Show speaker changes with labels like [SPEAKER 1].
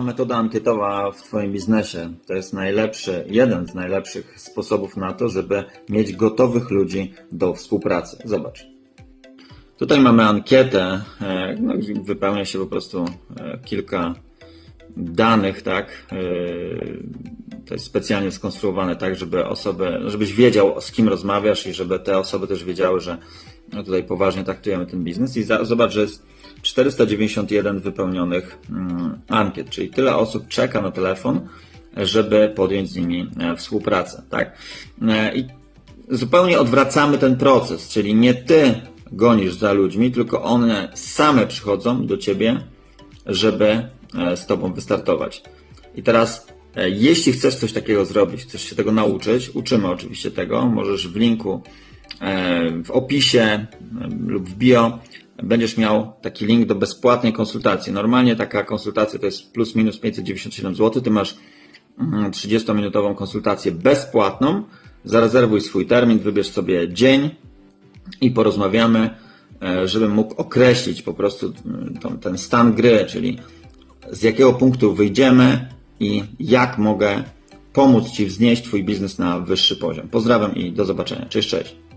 [SPEAKER 1] Metoda ankietowa w Twoim biznesie to jest najlepszy, jeden z najlepszych sposobów na to, żeby mieć gotowych ludzi do współpracy. Zobacz. Tutaj mamy ankietę, e, no, wypełnia się po prostu e, kilka danych, tak? To jest specjalnie skonstruowane tak, żeby osoby, żebyś wiedział z kim rozmawiasz i żeby te osoby też wiedziały, że no, tutaj poważnie traktujemy ten biznes. I zobacz, że jest 491 wypełnionych mm, ankiet, czyli tyle osób czeka na telefon, żeby podjąć z nimi e, współpracę, tak? E, I zupełnie odwracamy ten proces, czyli nie ty gonisz za ludźmi, tylko one same przychodzą do ciebie, żeby e, z tobą wystartować. I teraz, jeśli chcesz coś takiego zrobić, chcesz się tego nauczyć, uczymy oczywiście tego, możesz w linku, e, w opisie e, lub w bio będziesz miał taki link do bezpłatnej konsultacji. Normalnie taka konsultacja to jest plus minus 597 zł. Ty masz mm, 30-minutową konsultację bezpłatną. Zarezerwuj swój termin, wybierz sobie dzień, i porozmawiamy, e, żebym mógł określić po prostu mm, ten stan gry, czyli z jakiego punktu wyjdziemy i jak mogę pomóc Ci wznieść Twój biznes na wyższy poziom. Pozdrawiam i do zobaczenia. Cześć, cześć.